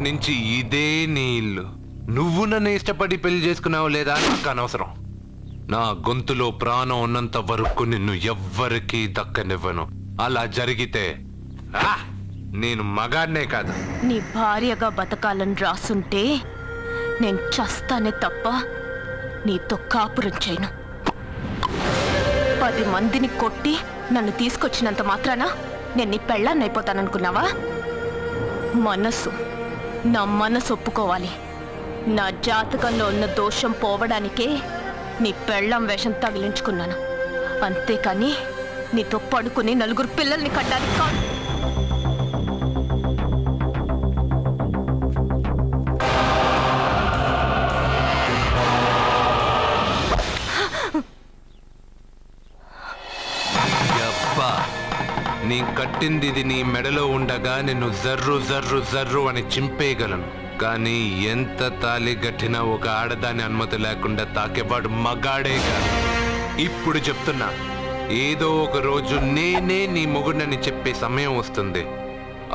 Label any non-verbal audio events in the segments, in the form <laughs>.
నుంచి ఇదే నీ ఇల్లు. నువ్వు నన్ను ఇష్టపడి పెళ్ళి చేసుకున్నావు లేదా నాకు అనవసరం. నా గొంతులో ప్రాణం ఉన్నంత వరకు నిన్ను ఎవ్వరికీ దక్కనివ్వను. అలా జరిగితే ఆ, నేను మగాడినే కాదు. నీ భార్యగా బతకాలని రాసుంటే నేను చస్తానే తప్ప నీతో కాపురం చేయను. పది మందిని కొట్టి నన్ను తీసుకొచ్చినంత మాత్రాన నేను నీ పెళ్ళాన్ని అయిపోతాననుకున్నావా మనసు నా మనసు ఒప్పుకోవాలి. నా జాతకంలో ఉన్న దోషం పోవడానికే నీ పెళ్ళం వేషం తగిలించుకున్నాను. అంతేకాని నీతో పడుకుని నలుగురు పిల్లల్ని కట్టాలి కాదు. నీ ఇది నీ మెడలో ఉండగా నిన్ను జర్రు జర్రు జర్రు అని చింపేయగలను. కానీ ఎంత తాలి గట్టినా ఒక ఆడదాని అనుమతి లేకుండా తాకేవాడు మగాడే కాదు. ఇప్పుడు చెప్తున్నా ఏదో ఒక రోజు నేనే నీ మొగుడని చెప్పే సమయం వస్తుంది.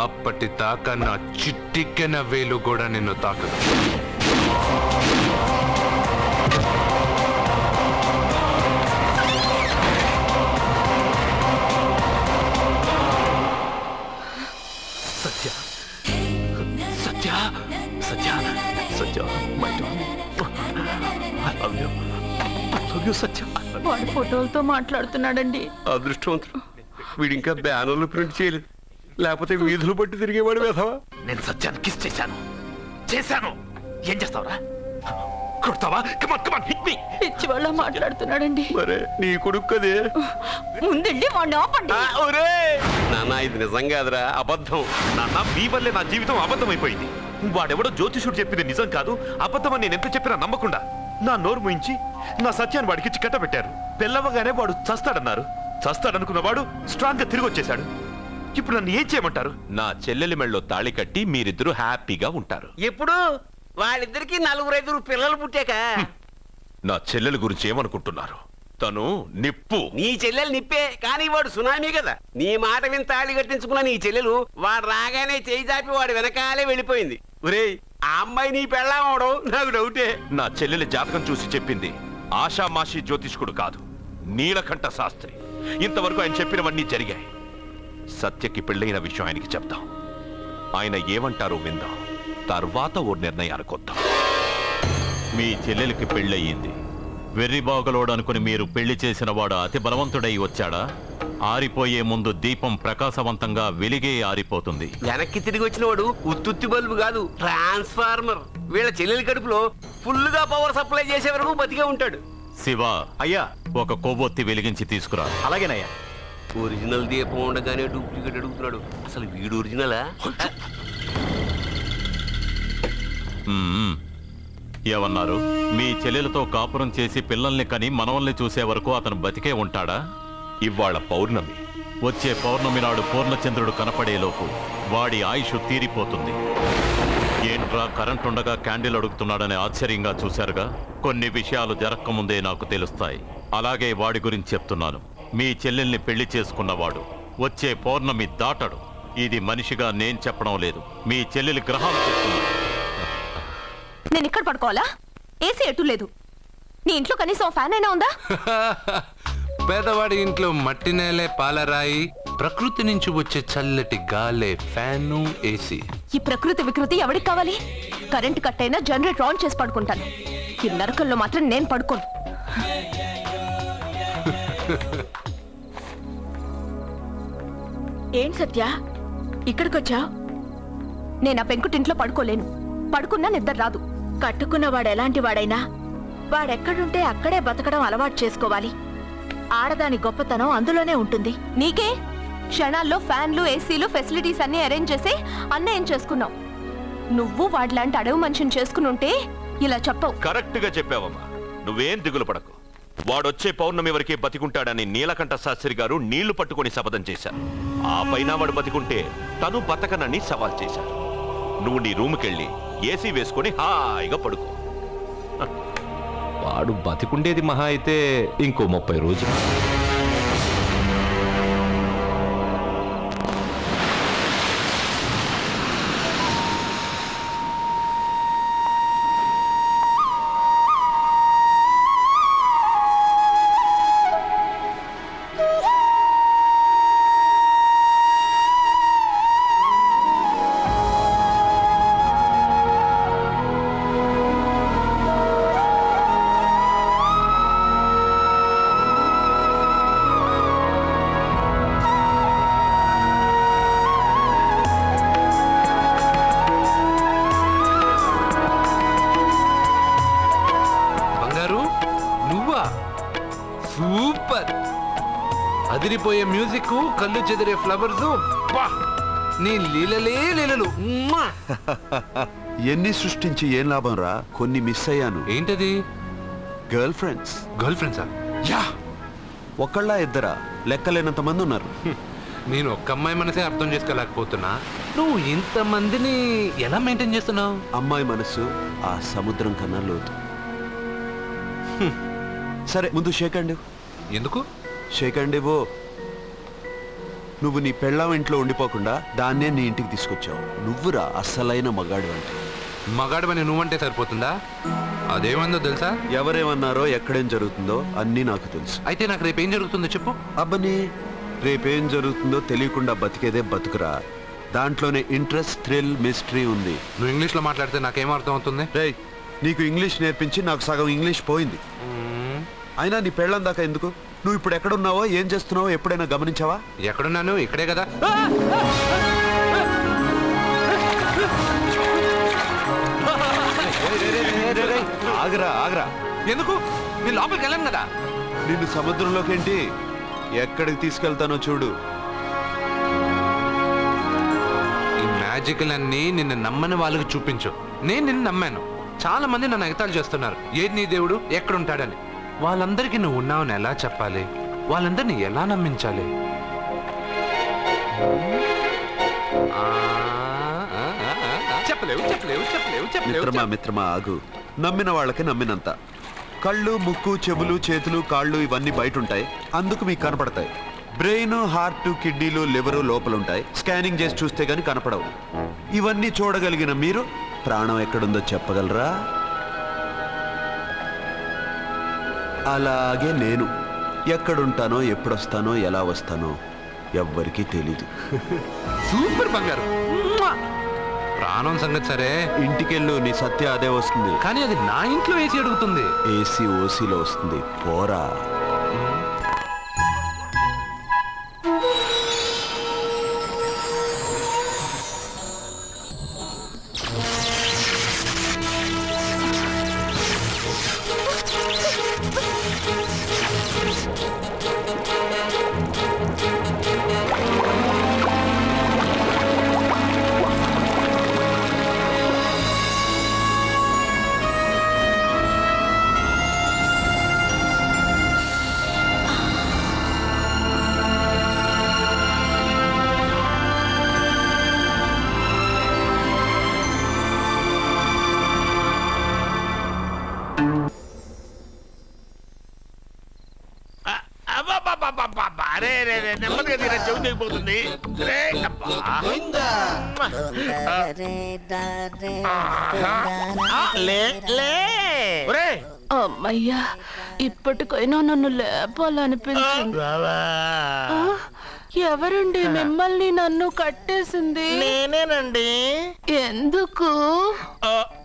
అప్పటి దాకా నా చిట్టిక్కెన వేలు కూడా నిన్ను తాకదు. లవ్ యూ సత్య. వాడి ఫోటోలతో మాట్లాడుతున్నాడండి. అదృష్టవంతుడు. వీడు ఇంకా బ్యానర్లు ప్రింట్ చేయలేదు. లేకపోతే వీధులు పట్టి తిరిగేవాడు వేధవా? నేను సత్యాన్ని కిస్ చేశాను. చేశాను. ఏం చేస్తావురా? కొడతావా? కమాన్ కమాన్ హిట్ మీ పిచ్చి వాళ్ళ మాట్లాడుతున్నాడండి. మరే నీ కొడుకు కదే? ముందండి వాడిని ఆపండి. ఆ, ఒరే! నాన్న ఇది నిజం కాదురా అబద్ధం. నాన్న మీ వల్లే నా జీవితం అబద్ధమైపోయింది. వాడెవడో జ్యోతిషుడు చెప్పింది నిజం కాదు అబద్ధమని నేను ఎంత చెప్పినా నమ్మకుండా. నా నోరు ముయించి నా సత్యాన్ని వాడికిచ్చి కట్టబెట్టారు. పెళ్ళవగానే వాడు చస్తాడన్నారు. చస్తాడనుకున్న వాడు స్ట్రాంగ్గా తిరిగి వచ్చేశాడు ఇప్పుడు నన్ను ఏం చేయమంటారు? నా చెల్లెలి మెళ్ళలో తాళి కట్టి మీరిద్దరూ హ్యాపీగా ఉంటారు. ఎప్పుడు? వాళ్ళిద్దరికి నలుగురు ఐదుగురు పిల్లలు పుట్టాక. నా చెల్లెలి గురించి ఏమనుకుంటున్నారు? తను నిప్పు. నీ చెల్లెలు నిప్పే కానీ వాడు సునామీ కదా. నీ మాట విని తాళి కట్టించుకున్న నీ చెల్లెలు వాడు రాగానే చేయి చాపి వాడు వెనకాలే వెళ్ళిపోయింది. ఒరేయ్ ఆ అమ్మాయి నీ పెళ్ళాం నాకు డౌటే. నా చెల్లెలి జాతకం చూసి చెప్పింది ఆషామాషి జ్యోతిష్కుడు కాదు నీలకంఠ శాస్త్రి. ఇంతవరకు ఆయన చెప్పినవన్నీ జరిగాయి. సత్యకి పెళ్ళైన విషయం ఆయనకి చెప్దాం. ఆయన ఏమంటారో విందాం. తర్వాత ఓ నిర్ణయానికి వద్దాం మీ చెల్లెలికి పెళ్ళయింది. వెర్రిబాగలోడు అనుకుని మీరు పెళ్ళి చేసిన వాడు అతి బలవంతుడై వచ్చాడా? ఆరిపోయే ముందు దీపం ప్రకాశవంతంగా వెలిగే ఆరిపోతుంది. వెనక్కి తిరిగి వచ్చిన వాడు ఉత్తుత్తి బల్బు కాదు ట్రాన్స్ఫార్మర్. వీళ్ళ చెల్లెలి కడుపులో ఫుల్గా పవర్ సప్లై చేసే వరకు బతికే ఉంటాడు. శివ అయ్యా. ఒక కొవ్వొత్తి వెలిగించి తీసుకురా. అలాగేనయ్యా. ఒరిజినల్ దీపం ఉండగానే డూప్లికేట్ అడుగుతున్నాడు. అసలు వీడు ఒరిజినలా మ్మ్. ఏమన్నారు? మీ చెల్లెలతో కాపురం చేసి పిల్లల్ని కని మనవల్ని చూసే వరకు అతను బతికే ఉంటాడా? ఇవాళ పౌర్ణమి. వచ్చే పౌర్ణమి నాడు పూర్ణచంద్రుడు కనపడేలోపు వాడి ఆయుష్ తీరిపోతుంది. ఏంట్రా కరెంట్ ఉండగా క్యాండిల్ అడుగుతున్నాడని ఆశ్చర్యంగా చూశారుగా? కొన్ని విషయాలు జరక్కముందే నాకు తెలుస్తాయి. అలాగే వాడి గురించి చెప్తున్నాను. మీ చెల్లెల్ని పెళ్ళి చేసుకున్నవాడు. వచ్చే పౌర్ణమి దాటడు. ఇది మనిషిగా నేను చెప్పడం లేదు. మీ చెల్లెలి గ్రహాలు చెప్తున్నాను నేను ఇక్కడ పడుకోవాలా? ఏసీ ఎటు లేదు. నీ ఇంట్లో కనీసం ఫ్యాన్ అయినా ఉందా? <laughs> పేదవాడి ఇంట్లో మట్టి నేలే పాలరాయి ప్రకృతి నుంచి వచ్చే చల్లటి గాలే ఫ్యాను ఏసీ. ఈ ప్రకృతి వికృతి ఎవరికి కావాలి? కరెంట్ కట్ అయినా జనరేటర్ ఆన్ చేసి పడుకుంటాను. ఈ నరకంలో మాత్రం నేను పడుకోను. ఏం సత్య? ఇక్కడికొచ్చా నేను ఆ పెంకుటింట్లో పడుకోలేను. పడుకున్నా నిద్ర రాదు. కట్టుకున్న వాడు ఎలాంటి వాడైనా? వాడెక్కడుంటే అక్కడే బతకడం అలవాటు చేసుకోవాలి. ఆడదాని గొప్పతనం అందులోనే ఉంటుంది. నీకే? క్షణాల్లో ఫ్యాన్లు ఏసీలు ఫెసిలిటీస్ అన్ని అరేంజ్ చేసి అన్నయ్యం చేసుకున్నావు? నువ్వు వాడిలాంటి అడవి మనిషిని చేసుకుని ఉంటే ఇలా చెప్పవు. కరెక్ట్గా చెప్పావమ్మా. నువ్వేం దిగులు పడకు. వాడొచ్చే పౌర్ణమి వరకే బతికుంటాడని నీలకంఠ శాస్త్రి గారు నీళ్ళు పట్టుకొని శపథం చేశారు. ఆ పైన వాడు బతికుంటే తను బతకనని సవాల్ చేశారు. నువ్వు నీ రూమ్కెళ్ళి ఏసీ వేసుకొని హాయిగా పడుకో. వాడు బతికుండేది మహా అయితే ఇంకో ముప్పై రోజులు. కళ్ళు చెదిరే ఫ్లవర్స్ నీ లీలలే లీలలు! <laughs> ఎన్ని సృష్టించి ఏం లాభం రా కొన్ని మిస్ అయ్యాను. ఏంటది? గర్ల్ ఫ్రెండ్స్ గర్ల్ ఫ్రెండ్సా యా! ఒకళ్ళ ఇద్దరా లెక్కలేనంత మంది ఉన్నారు. నేను ఒక్క అమ్మాయి మనసే అర్థం చేసుకోలేకపోతున్నా. నువ్వు ఇంతమందిని ఎలా మెయింటైన్ చేస్తున్నావు? అమ్మాయి మనసు ఆ సముద్రం కన్నా లోతు. సరే ముందు షేక్ అండి ఎందుకు? షేక్ అండి ఓ నువ్వు నీ పెళ్ళాం ఇంట్లో ఉండిపోకుండా దాన్నే నీ ఇంటికి తీసుకొచ్చావు. నువ్వురా అస్సలైన మగాడు అంటే. మగాడమని నువ్వంటే సరిపోతుందా? అదేమందో తెలుసా? ఎవరేమన్నారో ఎక్కడేం జరుగుతుందో అన్నీ నాకు తెలుసు. అయితే నాకు రేపు ఏం జరుగుతుందో చెప్పు. అబ్బని రేపేం జరుగుతుందో తెలియకుండా బతికేదే బతుకురా. దాంట్లోనే ఇంట్రెస్ట్ థ్రిల్ మిస్టరీ ఉంది. నువ్వు ఇంగ్లీష్లో మాట్లాడితే నాకేం అర్థం అవుతుంది రేయ్ నీకు ఇంగ్లీష్ నేర్పించి నాకు సగం ఇంగ్లీష్ పోయింది. అయినా నీ పెళ్ళం దాకా ఎందుకు? నువ్వు ఇప్పుడు ఎక్కడున్నావో ఏం చేస్తున్నావో ఎప్పుడైనా గమనించావా? ఎక్కడున్నాను? ఇక్కడే కదా. ఆగరా ఆగరా. ఎందుకు? నేను లోపలికి వెళ్ళాను కదా. నిన్ను సముద్రంలోకేంటి ఎక్కడికి తీసుకెళ్తానో చూడు. ఈ మ్యాజికల్ అన్ని నిన్ను నమ్మని వాళ్ళకి చూపించు. నేను నిన్ను నమ్మాను. చాలా మంది నన్ను ఎగతాళి చేస్తున్నారు. ఏది నీ దేవుడు? ఎక్కడుంటాడని. వాళ్ళందరికీ నువ్వు ఉన్నావని ఎలా చెప్పాలి? వాళ్ళందరినీ ఎలా నమ్మించాలి? చెప్పలేవు చెప్పలేవు చెప్పలేవు మిత్రమా ఆగు. నమ్మిన వాళ్ళకి నమ్మినంత. కళ్ళు ముక్కు చెవులు చేతులు కాళ్ళు ఇవన్నీ బయట ఉంటాయి అందుకు మీకు కనపడతాయి. బ్రెయిన్ హార్ట్ కిడ్నీలు లివరు లోపల ఉంటాయి స్కానింగ్ చేసి చూస్తే గానీ కనపడవు. ఇవన్నీ చూడగలిగిన మీరు ప్రాణం ఎక్కడుందో చెప్పగలరా? అలాగే నేను. ఎక్కడుంటానో ఎప్పుడొస్తానో ఎలా వస్తానో ఎవ్వరికీ తెలీదు. సూపర్ బంగారు! ప్రాణం సంగతి సరే. ఇంటికెళ్ళు నీ సత్య అదే వస్తుంది. కానీ అది నా ఇంట్లో వేసి అడుగుతుంది. ఏసీ ఓసీలో వస్తుంది. పోరా. అమ్మయ్యా ఇప్పటికైనా నన్ను లేపాలనిపించింది. బావా. ఎవరండి మిమ్మల్ని నన్ను కట్టేసింది? నేనేనండి. ఎందుకు? ఆ,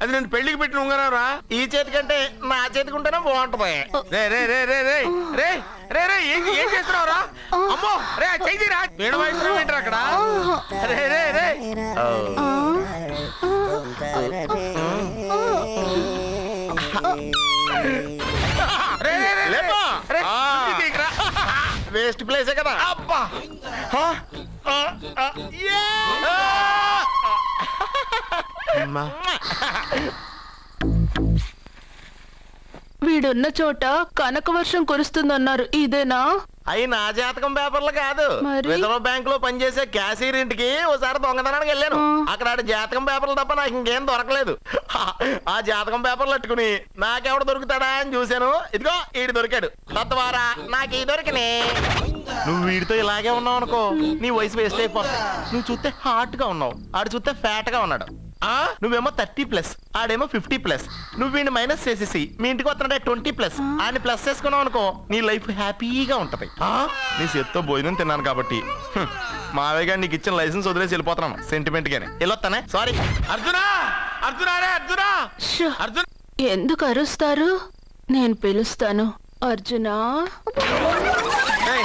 అది నేను పెళ్ళికి పెట్టిన ఉంగరారా ఈ చేతి కంటే నా చేతికి ఉంటేనే బాగుంటది రే రే రే రే రే రే రే రే ఏం ఏం చేస్తున్నావురా అమ్మో రే చెయ్యిరా వేణు వాయిస్తున్నావు ఏంట్రా అక్కడ రే రే రే రే రే రే. రే. వేస్ట్ ప్లేసే కదా అబ్బా! అమ్మా. వీడున్న చోట కనక వర్షం కురుస్తుందన్నారు. ఇదేనా? అయి నా జాతకం పేపర్లు కాదు. మరి? రిజర్వ్ బ్యాంక్లో పనిచేసే క్యాషియర్ ఇంటికి ఒకసారి దొంగతనానికి వెళ్ళాను. అక్కడ ఆడి జాతకం పేపర్లు తప్ప నాకు ఇంకేం దొరకలేదు. ఆ జాతకం పేపర్లు పట్టుకుని నాకెవడ దొరుకుతాడా అని చూశాను. ఇదిగో ఈడు దొరికాడు. తద్వారా నాకు ఈ దొరికినే. నువ్వు వీడితో ఇలాగే ఉన్నావు అనుకో నీ వయసు వేస్ట్ అయిపోతుంది నువ్వు చూస్తే హాట్గా ఉన్నావు. ఆడు చూస్తే ఫ్యాట్గా ఉన్నాడు. ఆ? నువ్వేమో థర్టీ ప్లస్ ఆడేమో ఫిఫ్టీ ప్లస్. నువ్వు వీడిని మైనస్ చేసేసి మీ ఇంటికి వస్తున్నాడే ట్వంటీ ప్లస్. ఆయన ప్లస్ చేసుకున్నావు అనుకో నీ లైఫ్ హ్యాపీగా ఉంటది. ఆ? నీ చేత్తో భోజనం తిన్నాను కాబట్టి. మావయ్య గారు నీకు ఇచ్చిన లైసెన్స్ వదిలేసి వెళ్ళిపోతున్నాను సెంటిమెంట్ గానే. వెళ్ళొస్తానే సారీ అర్జునా! అర్జునా రే అర్జునా! అర్జున్! ఎందుకు అరుస్తారు? నేను పిలుస్తాను. అర్జునా? ఏయ్,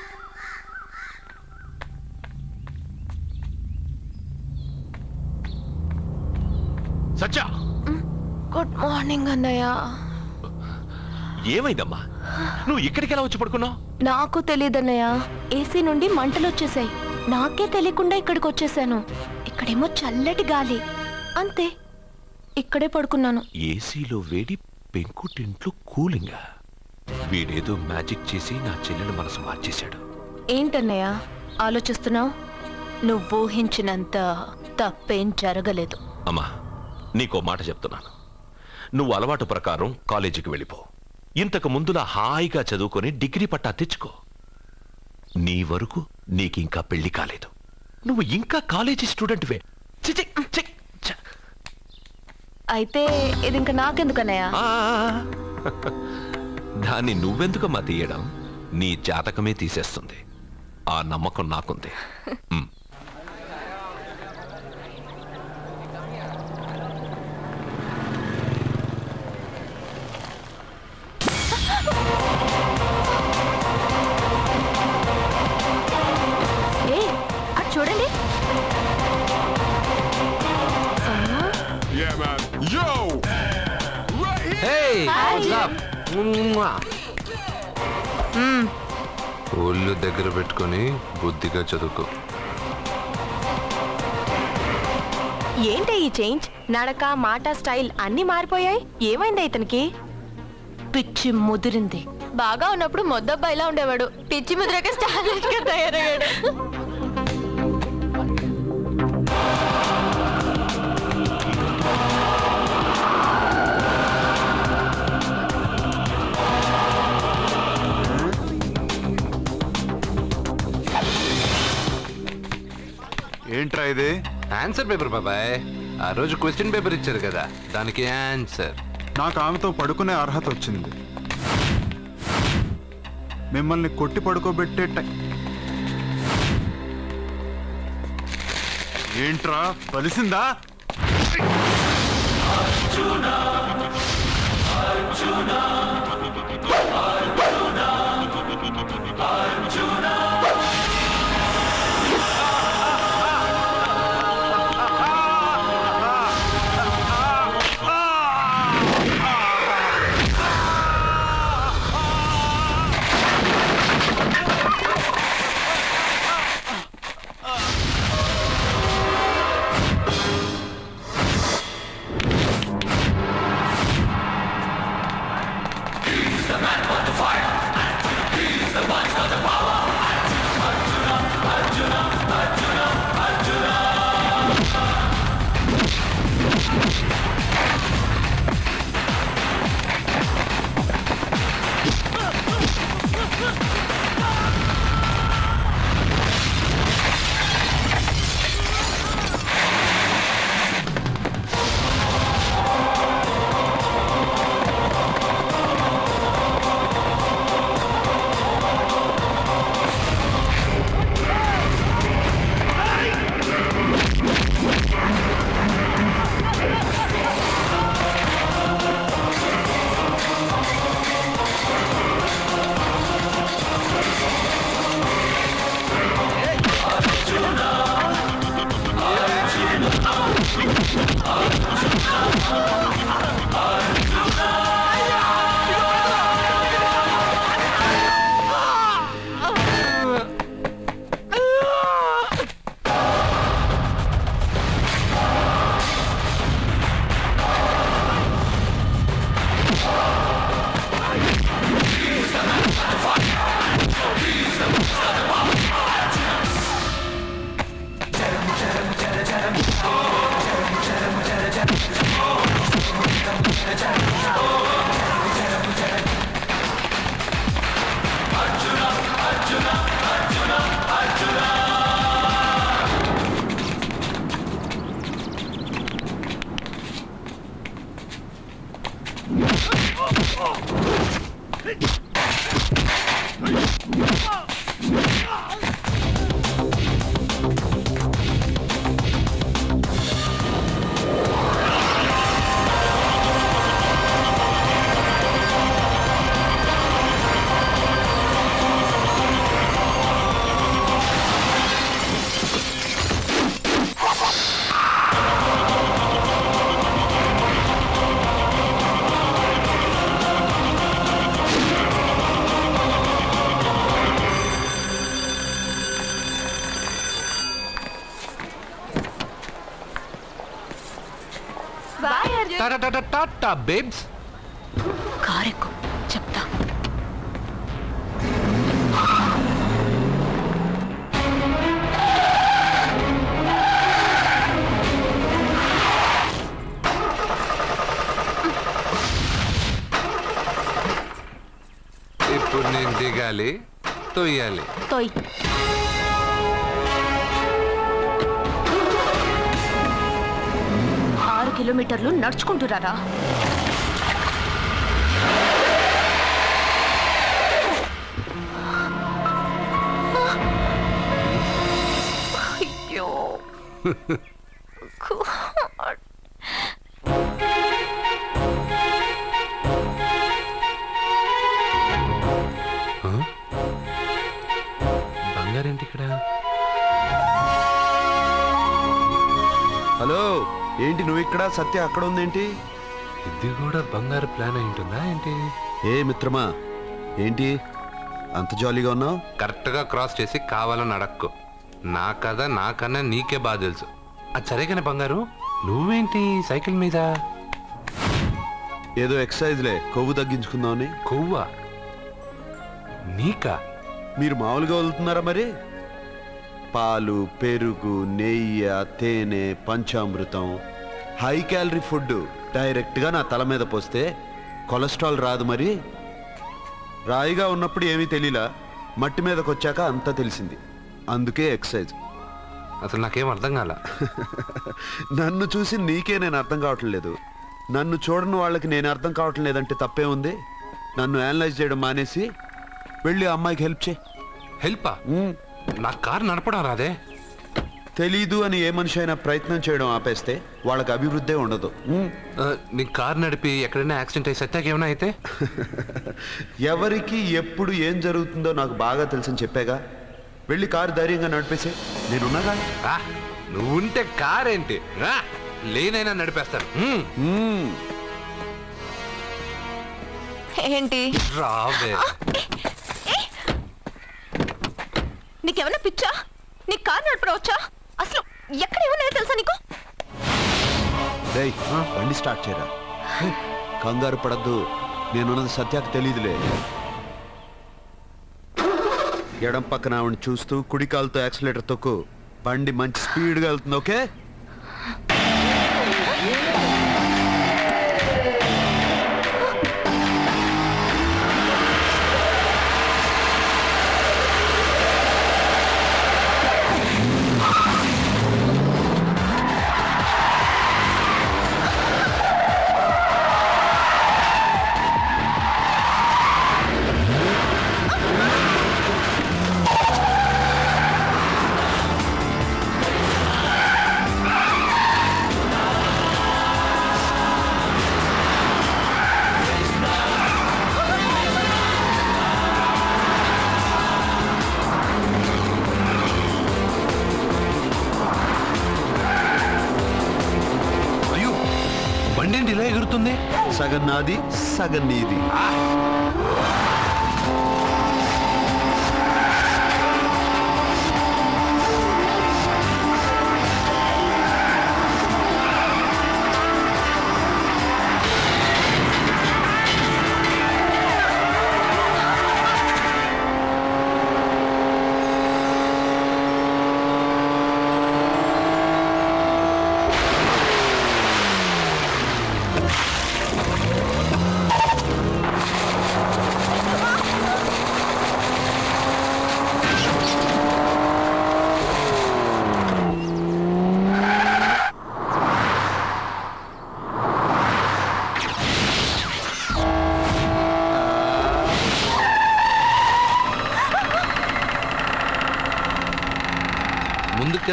సత్య! గుడ్ మార్నింగ్ అన్నయ్య. ఏమైందమ్మా? నువ్వు ఇక్కడికి ఎలా వచ్చి పడుకున్నావు? నాకు తెలియదన్నయ్య ఏసీ నుండి మంటలు వచ్చేసాయి. నాకే తెలియకుండా ఇక్కడికి వచ్చేసాను. ఇక్కడేమో చల్లటి గాలి. అంతే. ఇక్కడే పడుకున్నాను. ఏసీలో వేడి పెంకుటింట్లో కూలింగా. వీడేదో మ్యాజిక్ చేసి నా చెల్లెలు మనసు మార్చేశాడు. ఏంటన్నయ్య? ఆలోచిస్తున్నావు? నువ్వు ఊహించినంత తప్పేం జరగలేదు. అమ్మా నీకో మాట చెప్తున్నాను. నువ్వు అలవాటు ప్రకారం కాలేజీకి వెళ్ళిపో. ఇంతకు ముందులా హాయిగా చదువుకొని డిగ్రీ పట్టా తెచ్చుకో. నీ వరకు నీకింకా పెళ్ళి కాలేదు. నువ్వు ఇంకా కాలేజీ స్టూడెంట్వే. చి, చి, చి, ఛ. అయితే ఇది ఇంకా నాకెందుకన్నయ్య ఆ, దాన్ని నువ్వెందుకమ్మా తీయడం? నీ జాతకమే తీసేస్తుంది. ఆ నమ్మకం నాకుంది. <laughs> ఉమ్. చూడండి. Hey, what's up? Mwah. ఒళ్ళు దగ్గర పెట్టుకొని బుద్ధిగా చదువుకో. ఏంటి ఈ చేంజ్? నడక మాట స్టైల్ అన్ని మారిపోయాయి? ఏమైంది ఇతనికి? పిచ్చి ముదిరింది. బాగా ఉన్నప్పుడు మొద్దబ్బాయిలా ఉండేవాడు. పిచ్చి ముదిరాక స్టాలిష్గా తయారయ్యాడు. ఏంట్రా ఇది? ఆన్సర్ పేపర్ బాబాయ్. ఆ రోజు క్వశ్చన్ పేపర్ ఇచ్చారు కదా దానికి ఆన్సర్ నాకు ఆమెతో పడుకునే అర్హత వచ్చింది. మిమ్మల్ని కొట్టి పడుకోబెట్టే ఏంట్రా కలిసిందా అర్జునా అర్జునా. Tata babes? కారెక్కు చెప్తా. ఇప్పుడు నేను దిగాలి తొయ్యాలి. తోయ్. కిలోమీటర్లు నడుచుకుంటురారా అయ్యో. <laughs> ఏంటి నువ్వు ఇక్కడ? సత్య అక్కడ ఉందేంటి? ఇది కూడా బంగారు ప్లాన్ అయి ఉంటుందా ఏంటి? ఏ మిత్రమా ఏంటి? అంత జాలీగా ఉన్నావు? కరెక్ట్గా క్రాస్ చేసి కావాలని అడక్కు. నా కథ నాకన్నా నీకే బాగా తెలుసు. అది సరేగానే బంగారు నువ్వేంటి సైకిల్ మీద? ఏదో ఎక్సర్సైజ్లే కొవ్వు తగ్గించుకుందామని. కొవ్వా? నీకా? మీరు మామూలుగా వదులుతున్నారా మరి? పాలు పెరుగు నెయ్యి తేనె పంచామృతం హై క్యాలరీ ఫుడ్ డైరెక్ట్గా నా తల మీద పోస్తే కొలెస్ట్రాల్ రాదు మరి. రాయిగా ఉన్నప్పుడు ఏమీ తెలియలా మట్టి మీదకి వచ్చాక అంతా తెలిసింది. అందుకే ఎక్సర్సైజ్ అసలు నాకేం అర్థం కాల? <laughs> నన్ను చూసి నీకే నేను అర్థం కావట్లేదు నన్ను చూడని వాళ్ళకి నేను అర్థం కావటం లేదంటే తప్పే ఉంది. నన్ను అనలైజ్ చేయడం మానేసి వెళ్ళి అమ్మాయికి హెల్ప్ చేయి. హెల్పా. నా కారు నడపడం రాదే. తెలీదు అని ఏ మనిషి అయినా ప్రయత్నం చేయడం ఆపేస్తే వాళ్ళకి అభివృద్ధే ఉండదు. నీ కారు నడిపి ఎక్కడైనా యాక్సిడెంట్ అయ్యి సత్యాకి ఏమైనా అయితే? <laughs> ఎవరికి ఎప్పుడు ఏం జరుగుతుందో నాకు బాగా తెలుసని చెప్పాగా. వెళ్ళి కారు ధైర్యంగా నడిపేసే. నేనున్నాగా? ఆ, నువ్వుంటే కారేంటి? లేనైనా నడిపేస్తాను. ఏంటి? రావే. నీకేమన్నా పిచ్చా? నీకు కారు నడపడం వచ్చా అసలు ఎక్కడ ఏమన్నా తెలుసా నీకు? డేయ్ బండి స్టార్ట్ చేయరా. కంగారు పడద్దు. నేనున్నది సత్యాకు తెలియదులే ఎడం పక్కన ఆవిడ చూస్తూ కుడి కాలుతో యాక్సిలేటర్ తొక్కు. బండి మంచి స్పీడ్గా వెళ్తుంది ఓకే? సగం నాది సగం నీది.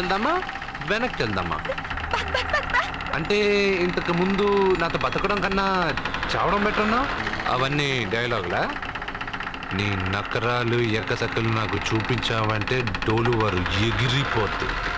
వెళ్దామా వెనక్కి వెళ్దామా అంటే ఇంతకు ముందు నాతో బతకడం కన్నా చావడం బెటర్నా అవన్నీ డైలాగులా? నీ నకరాలు ఎక్కసక్కలు నాకు చూపించావంటే డోలు వారు ఎగిరిపోతుంది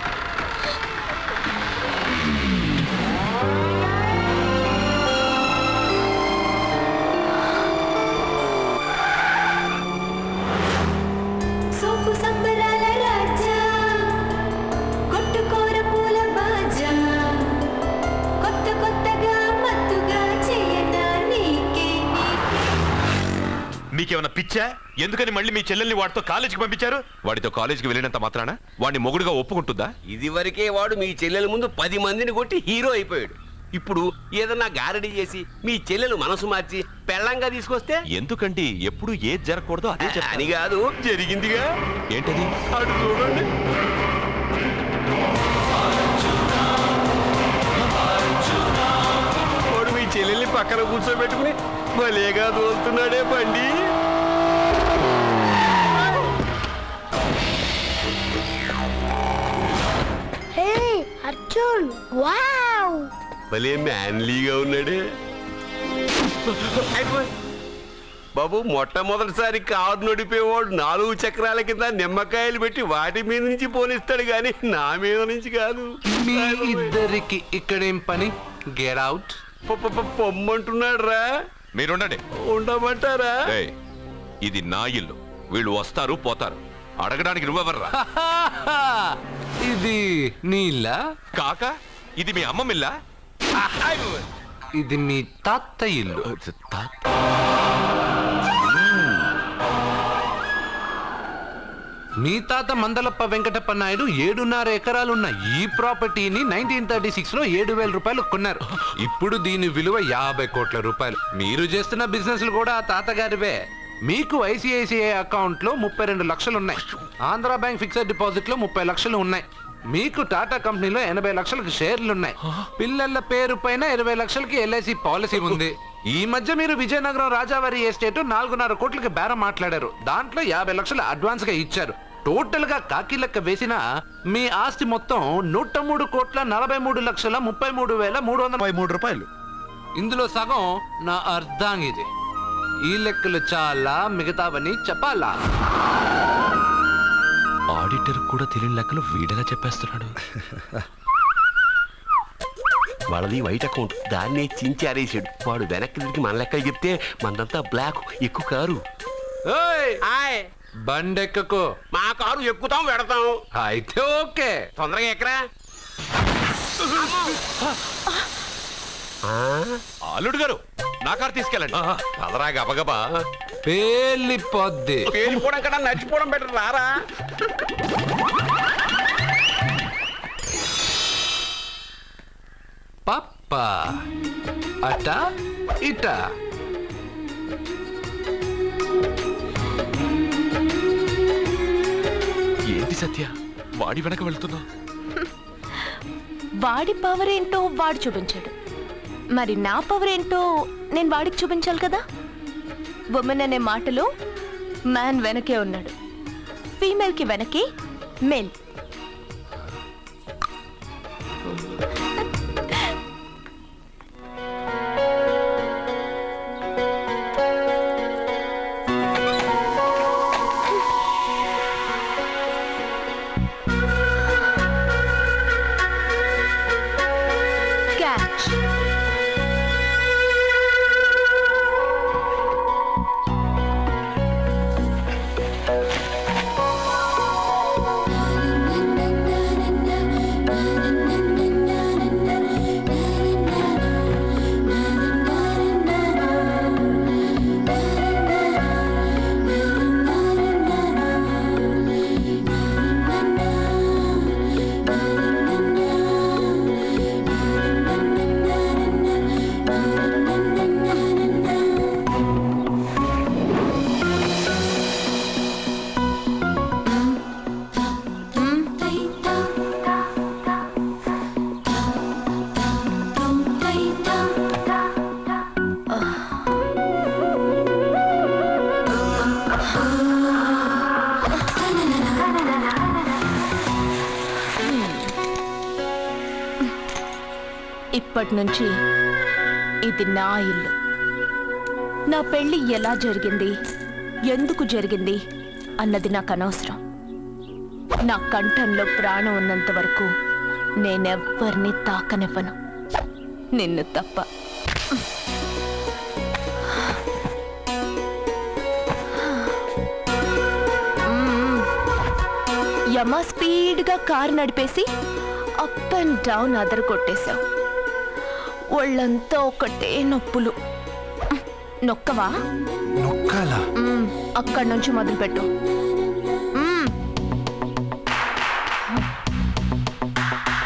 పిచ్చా ఎందుకని మళ్ళీ మీ చెల్లెల్ని వాడితో కాలేజీకి పంపించారు? వాడితో కాలేజీకి వెళ్ళినంత మాత్రాన? వాడిని మొగుడుగా ఒప్పుకుంటుందా? ఇదివరకే వాడు మీ చెల్లెల ముందు పది మందిని కొట్టి హీరో అయిపోయాడు. ఇప్పుడు ఏదన్నా గారడీ చేసి మీ చెల్లెలు మనసు మార్చి పెళ్ళంగా తీసుకొస్తే? ఎందుకండి? ఎప్పుడు ఏది జరగకూడదో అదే అని కాదు. జరిగిందిగా? ఏంటది? అటు చూడండి. వాడు మీ చెల్లెల్ని పక్కన కూర్చోబెట్టుకుని భలేగా తోలుతున్నాడే బండి హే అర్జున్ వావ్. భలే మ్యాన్లీగా ఉన్నాడే. బాబు మొట్టమొదటిసారి కారు నడిపేవాడు నాలుగు చక్రాల కింద నిమ్మకాయలు పెట్టి వాటి మీద నుంచి పోనిస్తాడు కానీ నా మీద నుంచి కాదు. మీ ఇద్దరికి ఇక్కడేం పని? గెట్ అవుట్ పొ- పొ- పొ- పొమ్మంటున్నాడు రా మీరుండండి. ఉండమంటారా? ఏయ్, ఇది నా ఇల్లు. వీళ్ళు వస్తారు పోతారు. అడగడానికి నువ్వెవర్రా? <laughs> ఇది నీళ్ళ కాక ఇది మీ అమ్మమిల్లా ఇది మీ తాత ఇల్లు. మీ తాత మందలప్ప వెంకటప్ప నాయుడు ఏడున్నర ఎకరాలున్న ఈ ప్రాపర్టీని నైన్టీన్ థర్టీ సిక్స్లో ఏడు వేల రూపాయలు కొన్నారు. <laughs> ఇప్పుడు దీని విలువ యాభై కోట్ల రూపాయలు. మీరు చేస్తున్న బిజినెస్లు కూడా ఆ తాతగారివే. మీకు ఐసిఐసిఐ అకౌంట్లో ముప్పై రెండు లక్షలు ఉన్నాయి ఆంధ్ర బ్యాంక్ ఫిక్స్డ్ డిపాజిట్లో ముప్పై లక్షలు ఉన్నాయి. మీకు టాటా కంపెనీలో ఎనభై లక్షలకు షేర్లు ఉన్నాయి పిల్లల పేరు పైన ఇరవై లక్షలకి ఎల్ఐసి పాలసీ ఉంది. ఈ మధ్య మీరు విజయనగరం రాజావారి ఎస్టేట్ నాలుగున్నర కోట్లకి బేరం మాట్లాడారు. దాంట్లో యాభై లక్షలు అడ్వాన్స్గా ఇచ్చారు. టోటల్గా కాకి లెక్క వేసిన మీ ఆస్తి మొత్తం నూట మూడు కోట్ల నలభై మూడు లక్షల ముప్పై మూడు వేల మూడు వందల ముప్పై మూడు రూపాయలు. ఇందులో సగం నా అర్ధాంగిది. ఈ లెక్కలు చాలా మిగతావని చెప్పాలా? ఆడిటర్ కూడా తెలియని లెక్కలు వీడేలా చెప్పేస్తున్నాడు. వాళ్ళది వైట్ అకౌంట్. దాన్నే చించి ఆరేసాడు. వాడు వెనక్కి తిరిగి మన లెక్కలు చెప్తే మనదంతా బ్లాక్ ఎక్కువ కారు. ఏయ్! బండెక్కకు. మా కారు ఎక్కుతాం పెడతాం అయితే ఓకే. తొందరగా ఎక్కరా? అల్లుడు గారు నా కారు తీసుకెళ్ళండి. పదరా గబగబా పేలిపోద్ది. పేలిపోవడం కన్నా నచ్చిపోవడం బెటర్ రారా. పప్ప అట ఇట ఏంటి సత్య? వాడి వెనక వెళ్తున్నా వాడి పవర్ ఏంటో వాడు చూపించాడు. మరి నా పవర్ ఏంటో నేను వాడికి చూపించాలి కదా? ఉమెన్ అనే మాటలో మ్యాన్ వెనకే ఉన్నాడు. ఫీమేల్కి వెనకే మేల్ ఇప్పటి నుంచి ఇది నా ఇల్లు. నా పెళ్ళి ఎలా జరిగింది? ఎందుకు జరిగింది? అన్నది నాకు అనవసరం. నా కంఠంలో ప్రాణం ఉన్నంత వరకు నేనెవ్వరిని తాకనివ్వను. నిన్ను తప్ప. యమా యమ స్పీడ్గా కారు నడిపేసి అప్ అండ్ డౌన్ అదరు కొట్టేశావు ఒళ్ళంతా ఒకటే నొప్పులు. నొక్కవా? నొక్కాలా. అక్కడి నుంచి మొదలుపెట్టు.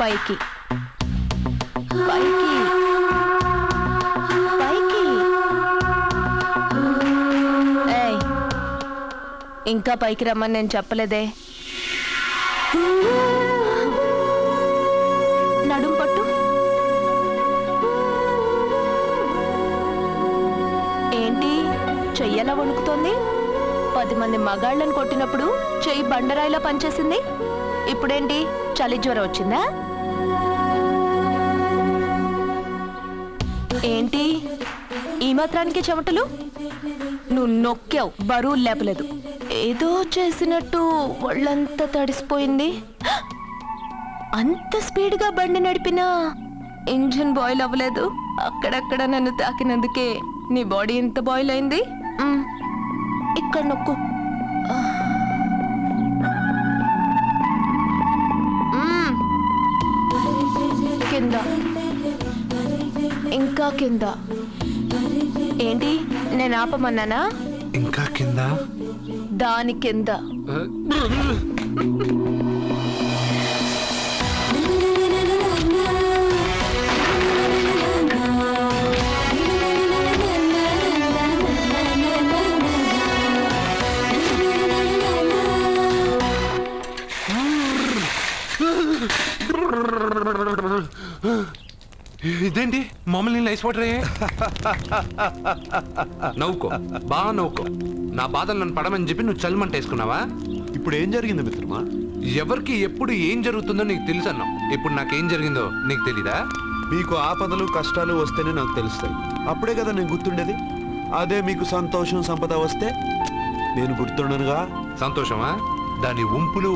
పైకి. పైకి. పైకి. ఇంకా పైకి రమ్మని నేను చెప్పలేదే. పది మంది మగాళ్ళని కొట్టినప్పుడు చెయ్యి బండరాయిలా పనిచేసింది? ఇప్పుడేంటి? చలి జ్వరం వచ్చిందా? ఏంటి? ఈ మాత్రానికి చెమటలు? నువ్వు నొక్కావు బరువు లేపలేదు. ఏదో చేసినట్టు వాళ్ళంతా తడిసిపోయింది. అంత స్పీడ్గా బండి నడిపినా ఇంజిన్ బాయిల్ అవ్వలేదు. అక్కడక్కడ నన్ను తాకినందుకే నీ బాడీ ఎంత బాయిల్ అయింది. ఇక్కడ నొక్కు. ఇంకా కింద. ఏంటి? నేను ఆపమన్నానా? ఇంకా కింద? దాని కింద. <laughs> <laughs> ఇదేంటి? మమ్మల్ని లైస్ వాటర్ నవ్వుకో బాగా నవ్వుకో. నా బాధలు నన్ను పడమని చెప్పి నువ్వు చల్మంట వేసుకున్నావా? ఇప్పుడు ఏం జరిగింది మిత్రమా? ఎవరికి ఎప్పుడు ఏం జరుగుతుందో నీకు తెలుసు అన్నావు. ఇప్పుడు నాకేం జరిగిందో నీకు తెలీదా? మీకు ఆపదలు కష్టాలు వస్తేనే నాకు తెలుస్తాయి. అప్పుడే కదా నేను గుర్తుండేది. అదే మీకు సంతోషం సంపద వస్తే నేను గుర్తుండనుగా. సంతోషమా? దాని ఉంపులు